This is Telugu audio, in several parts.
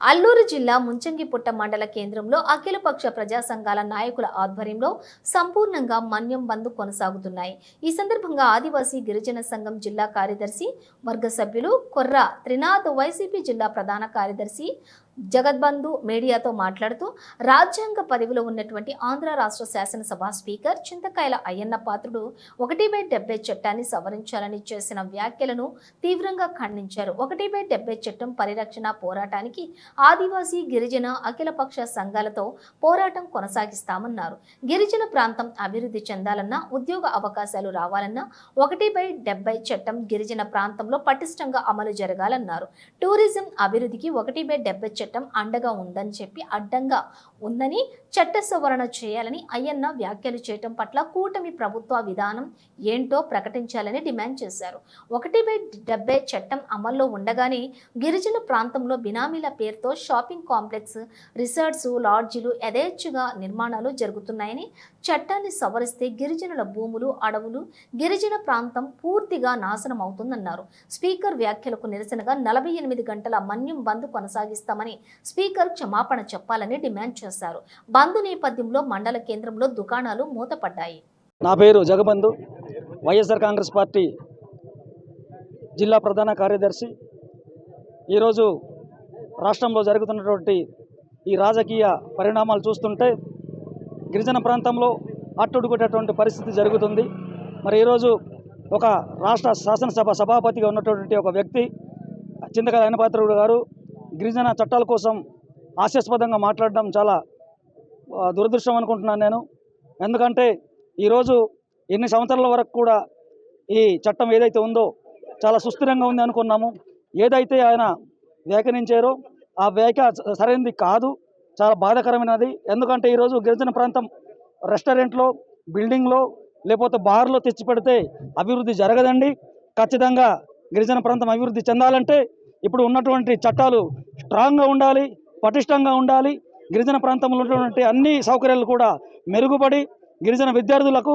అల్లూరు జిల్లా ముంచంగిపుట్ట మండల కేంద్రంలో అఖిలపక్ష ప్రజా సంఘాల నాయకుల ఆధ్వర్యంలో సంపూర్ణంగా మన్యం బంద్ కొనసాగుతున్నాయి. ఈ సందర్భంగా ఆదివాసీ గిరిజన సంఘం జిల్లా కార్యదర్శి వర్గ సభ్యులు కొర్ర త్రినాథ్ వైసీపీ జిల్లా ప్రధాన కార్యదర్శి జగద్బంధు మీడియాతో మాట్లాడుతూ రాజ్యాంగ పదవిలో ఉన్నటువంటి ఆంధ్ర రాష్ట్ర శాసనసభ స్పీకర్ చింతకాయల అయ్యన్న పాత్రుడు ఒకటి బై డెబ్బై చట్టాన్ని సవరించాలని చేసిన వ్యాఖ్యలను తీవ్రంగా ఖండించారు. ఒకటి బై డెబ్బై చట్టం పరిరక్షణ పోరాటానికి ఆదివాసీ గిరిజన అఖిలపక్ష సంఘాలతో పోరాటం కొనసాగిస్తామన్నారు. గిరిజన ప్రాంతం అభివృద్ధి చెందాలన్నా ఉద్యోగ అవకాశాలు రావాలన్నా ఒకటి బై డెబ్బై చట్టం గిరిజన ప్రాంతంలో పటిష్టంగా అమలు జరగాలన్నారు. టూరిజం అభివృద్ధికి ఒకటి బై డెబ్బై చట్టం అండగా ఉందని చెప్పి అడ్డంగా ఉందని చట్ట సవరణ చేయాలని అయ్యన్న వ్యాఖ్యలు చేయటం పట్ల కూటమి ప్రభుత్వ విధానం ఏంటో ప్రకటించాలని డిమాండ్ చేశారు. ఒకటి బై డెబ్బై చట్టం అమల్లో ఉండగానే గిరిజన ప్రాంతంలో బినామీల పేరు పేరుతో షాపింగ్ కాంప్లెక్స్ రిసార్ట్స్ లాడ్జీలు యథేచ్ఛగా నిర్మాణాలు జరుగుతున్నాయని చట్టాన్ని సవరిస్తే గిరిజనుల భూములు అడవులు గిరిజన ప్రాంతం పూర్తిగా నాశనం అవుతుందన్నారు స్పీకర్ వ్యాఖ్యలకు నిరసనగా నలభై ఎనిమిది గంటల మన్యం బంద్ కొనసాగిస్తామని స్పీకర్ క్షమాపణ చెప్పాలని డిమాండ్ చేశారు. బంద్ నేపథ్యంలో మండల కేంద్రంలో దుకాణాలు మూతపడ్డాయి. నా పేరు జగబంధు. వైఎస్ఆర్ కాంగ్రెస్ పార్టీ జిల్లా ప్రధాన కార్యదర్శి. ఈరోజు రాష్ట్రంలో జరుగుతున్నటువంటి ఈ రాజకీయ పరిణామాలు చూస్తుంటే గిరిజన ప్రాంతంలో అట్టుడుకునేటువంటి పరిస్థితి జరుగుతుంది. మరి ఈరోజు ఒక రాష్ట్ర శాసనసభ సభాపతిగా ఉన్నటువంటి ఒక వ్యక్తి చింతకాల అయినపాత్రుడు గారు గిరిజన చట్టాల కోసం హాస్యాస్పదంగా మాట్లాడడం చాలా దురదృష్టం అనుకుంటున్నాను నేను. ఎందుకంటే ఈరోజు ఎన్ని సంవత్సరాల వరకు కూడా ఈ చట్టం ఏదైతే ఉందో చాలా సుస్థిరంగా ఉంది అనుకున్నాము. ఏదైతే ఆయన వ్యాఖ్యానించారో. ఆ వ్యాఖ్య సరైనది కాదు. చాలా బాధాకరమైనది. ఎందుకంటే ఈరోజు గిరిజన ప్రాంతం రెస్టారెంట్లో బిల్డింగ్లో లేకపోతే బార్లో తెచ్చి పెడితే అభివృద్ధి జరగదండి. ఖచ్చితంగా గిరిజన ప్రాంతం అభివృద్ధి చెందాలంటే ఇప్పుడు ఉన్నటువంటి చట్టాలు స్ట్రాంగ్గా ఉండాలి పటిష్టంగా ఉండాలి. గిరిజన ప్రాంతంలో ఉన్నటువంటి అన్ని సౌకర్యాలు కూడా మెరుగుపడి గిరిజన విద్యార్థులకు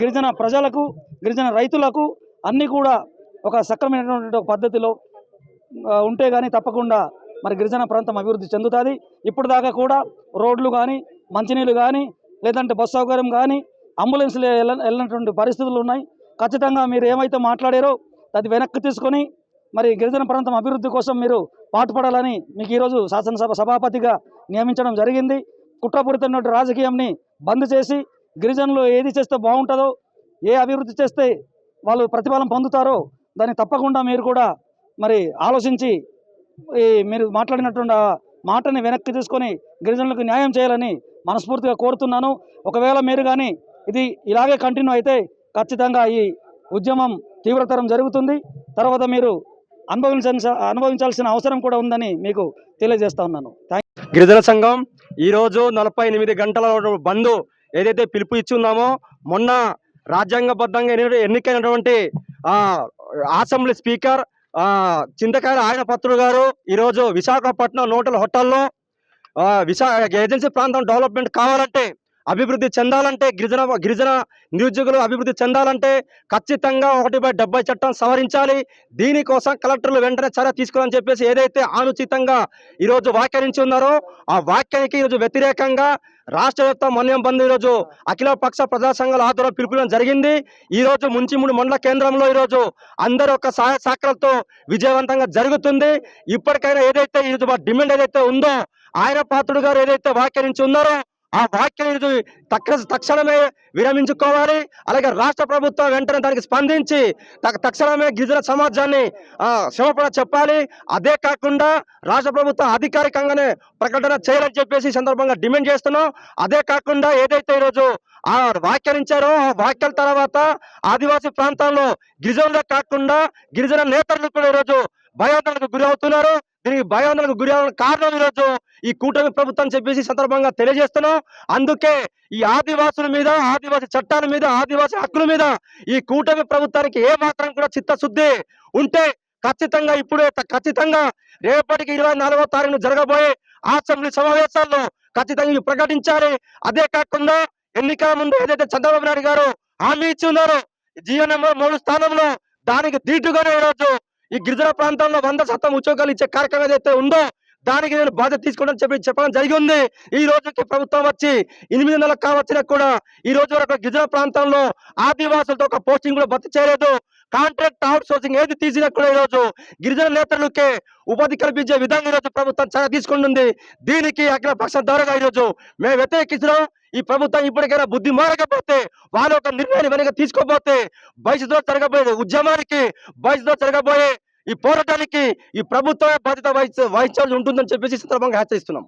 గిరిజన ప్రజలకు గిరిజన రైతులకు అన్నీ కూడా ఒక సక్రమైనటువంటి పద్ధతిలో ఉంటే కానీ తప్పకుండా మరి గిరిజన ప్రాంతం అభివృద్ధి చెందుతుంది. ఇప్పుడు దాకా కూడా రోడ్లు కానీ మంచినీళ్ళు కానీ లేదంటే బస్ సౌకర్యం కానీ అంబులెన్స్లు వెళ్ళ వెళ్ళినటువంటి పరిస్థితులు ఉన్నాయి. ఖచ్చితంగా మీరు ఏమైతే మాట్లాడారో అది వెనక్కి తీసుకొని మరి గిరిజన ప్రాంతం అభివృద్ధి కోసం మీరు పాటుపడాలని మీకు ఈరోజు శాసనసభ సభాపతిగా నియమించడం జరిగింది. కుట్రపూరితమైనటువంటి రాజకీయంని బంద్ చేసి గిరిజనులు ఏది చేస్తే బాగుంటుందో ఏ అభివృద్ధి చేస్తే వాళ్ళు ప్రతిఫలం పొందుతారో దాన్ని తప్పకుండా మీరు కూడా మరి ఆలోచించి ఈ మీరు మాట్లాడినటువంటి ఆ మాటని వెనక్కి తీసుకొని గిరిజనులకు న్యాయం చేయాలని మనస్ఫూర్తిగా కోరుతున్నాను. ఒకవేళ మీరు కానీ ఇది ఇలాగే కంటిన్యూ అయితే ఖచ్చితంగా ఈ ఉద్యమం తీవ్రతరం జరుగుతుంది. తర్వాత మీరు అనుభవించాల్సిన అనుభవించాల్సిన అవసరం కూడా ఉందని మీకు తెలియజేస్తా ఉన్నాను. గిరిజన సంఘం ఈరోజు నలభై ఎనిమిది గంటల బంద్ ఏదైతే పిలుపు ఇచ్చి ఉన్నామో మొన్న రాజ్యాంగబద్ధంగా ఎన్నికైనటువంటి అసెంబ్లీ స్పీకర్ చింతకాయల ఆయన పత్రుడు గారు ఈరోజు విశాఖపట్నం నోటల హోటల్లో ఆ, విశా ఏజెన్సీ ప్రాంతం డెవలప్మెంట్ కావాలంటే అభివృద్ధి చెందాలంటే గిరిజన గిరిజన నిరుద్యోగులు అభివృద్ధి చెందాలంటే ఖచ్చితంగా ఒకటి బై డెబ్బై చట్టం సవరించాలి. దీనికోసం కలెక్టర్లు వెంటనే చర్య తీసుకోవాలని చెప్పేసి ఏదైతే అనుచితంగా ఈరోజు వ్యాఖ్యానించి ఉన్నారో ఆ వ్యాఖ్యానికి ఈరోజు వ్యతిరేకంగా రాష్ట్ర వ్యాప్త మన్యం బంద్ ఈరోజు అఖిల పక్ష ప్రజా సంఘాల ఆధ్వర్యంలో పిలుపుడం జరిగింది. ఈ రోజు ముంచిమూడి మండల కేంద్రంలో ఈరోజు అందరూ ఒక సహాయ శాఖలతో విజయవంతంగా జరుగుతుంది. ఇప్పటికైనా ఏదైతే ఈరోజు డిమాండ్ ఏదైతే ఉందో ఆయన పాత్రుడు గారు ఏదైతే వ్యాఖ్యానించి ఉన్నారో ఆ వ్యాఖ్యలు తక్క తక్షణమే విరమించుకోవాలి. అలాగే రాష్ట్ర ప్రభుత్వం వెంటనే దానికి స్పందించి తక్షణమే గిరిజన సమాజాన్ని ఆ, చెప్పాలి. అదే కాకుండా రాష్ట్ర ప్రభుత్వం అధికారికంగానే ప్రకటన చేయాలని చెప్పేసి సందర్భంగా డిమాండ్ చేస్తున్నాం. అదే కాకుండా ఏదైతే ఈరోజు ఆ వ్యాఖ్యానించారో ఆ వ్యాఖ్యల తర్వాత ఆదివాసీ ప్రాంతాల్లో గిరిజనులే కాకుండా గిరిజన నేతలు కూడా ఈరోజు భయాందోళనకు గురి అవుతున్నారు దీనికి భయాందోళనకు గురి కారణం ఈరోజు ఈ కూటమి ప్రభుత్వం చెప్పేసి సందర్భంగా తెలియజేస్తున్నాం. అందుకే ఈ ఆదివాసుల మీద ఆదివాసీ చట్టాల మీద ఆదివాసీ హక్కుల మీద ఈ కూటమి ప్రభుత్వానికి ఏ మాత్రం కూడా చిత్తశుద్ధి ఉంటే ఖచ్చితంగా ఇప్పుడే ఖచ్చితంగా రేపటికి ఇరవై నాలుగో తారీఖున జరగబోయే అసెంబ్లీ సమావేశాల్లో ఖచ్చితంగా ఇవి ప్రకటించాలి. అదే కాకుండా ఎన్నికల ముందు ఏదైతే చంద్రబాబు నాయుడు గారు హామీ ఇచ్చి ఉన్నారో జీవో నెంబర్ మూడు స్థానంలో దానికి దీటుగానే ఈరోజు ఈ గిరిజన ప్రాంతంలో వంద శాతం ఉద్యోగాలు ఇచ్చే కార్యక్రమం ఏదైతే ఉందో దానికి నేను బాధ్యత తీసుకోవడం చెప్పి చెప్పడం జరిగి ఉంది ఈ రోజుకి ప్రభుత్వం వచ్చి ఎనిమిది నెలలకు కావచ్చినా కూడా ఈ రోజు వరకు గిరిజన ప్రాంతంలో ఆదివాసులతో ఒక పోస్టింగ్ కూడా భర్తీ చేయలేదు. కాంట్రాక్ట్ అవుట్ సోర్సింగ్ ఏది తీసినా కూడా ఈ రోజు గిరిజన నేతలకే ఉపాధి కల్పించే విధంగా ఈ రోజు ప్రభుత్వం చర్య తీసుకుంటుంది. దీనికి అఖిల పక్షం ద్వారా ఈరోజు రోజు మేము వ్యతిరేకిస్తున్నాం. ఈ ప్రభుత్వం ఇప్పటికైనా బుద్ధి మారకపోతే వాళ్ళ ఒక నిర్ణయాన్ని వెనక తీసుకోకపోతే భవిష్యత్తులో జరగబోయే ఉద్యమానికి భవిష్యత్తులో జరగబోయే ఈ పోరాటానికి ఈ ప్రభుత్వమే బాధ్యత వహించ వహించాల్సి ఉంటుందని చెప్పేసి సందర్భంగా హెచ్చరిస్తున్నాం.